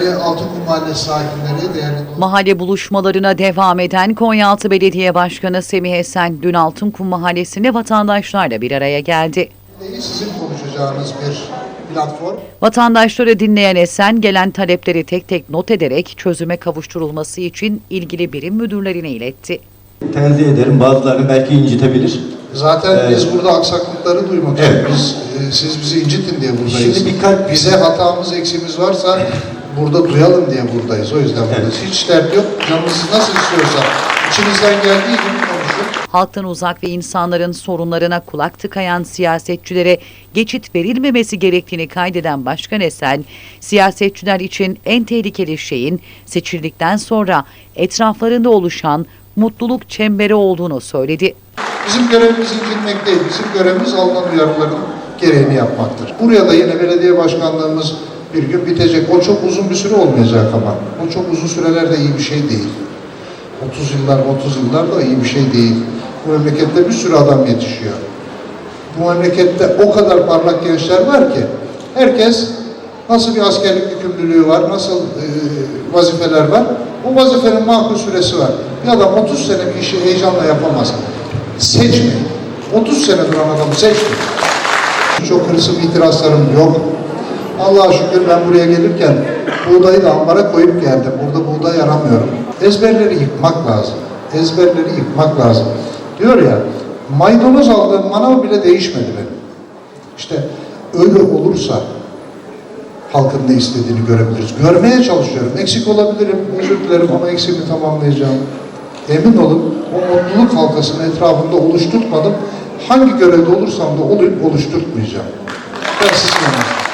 değerli Altınkum Mahallesi sakinleri, değerli Mahalle buluşmalarına devam eden Konyaaltı Belediye Başkanı Semih Esen dün Altınkum Mahallesi'nde vatandaşlarla bir araya geldi. sizin konuşacağınız bir platform. Vatandaşları dinleyen Esen gelen talepleri tek tek not ederek çözüme kavuşturulması için ilgili birim müdürlerine iletti. Tenzih ederim. Bazılarını belki incitebilir. Zaten Evet. biz burada aksaklıkları duymak Evet. için biz e, siz bizi incitin diye buradayız. Şimdi birkaç- Bize hatamız eksiğimiz varsa burada duyalım diye buradayız. O yüzden buradayız. Hiç dert yok. Canınız nasıl istiyorsa içinizden geldiği gibi konuşun. Halktan uzak ve insanların sorunlarına kulak tıkayan siyasetçilere geçit verilmemesi gerektiğini kaydeden Başkan Esen, siyasetçiler için en tehlikeli şeyin seçildikten sonra etraflarında oluşan mutluluk çemberi olduğunu söyledi. Bizim görevimiz incinmek değil. Bizim görevimiz alınan uyarıların gereğini yapmaktır. Buraya da yine belediye başkanlığımız bir gün bitecek. O çok uzun bir süre olmayacak ama. O çok uzun süreler de iyi bir şey değil. 30 yıllar, 30 yıllar da iyi bir şey değil. Bu memlekette bir sürü adam yetişiyor. Bu memlekette o kadar parlak gençler var ki herkes nasıl bir askerlik yükümlülüğü var, nasıl e, vazifeler var. O vazifenin makul süresi var. Bir adam 30 sene bir işi heyecanla yapamaz. Seçmeyin. 30 sene duran adamı seçmeyin. Çok hırsım itirazlarım yok. Allah'a şükür ben buraya gelirken buğdayı da ambara koyup geldim. Burada buğday aramıyorum. Ezberleri yıkmak lazım. Ezberleri yıkmak lazım. Diyor ya, maydanoz aldığım manav bile değişmedi benim. İşte öyle olursa halkın ne istediğini görebiliriz. Görmeye çalışıyorum. Eksik olabilirim, özür dilerim ama eksiğimi tamamlayacağım. Emin olun o mutluluk halkasının etrafında oluşturtmadım. Hangi görevde olursam da olayım oluşturtmayacağım. Ben sizin yanınızdayım.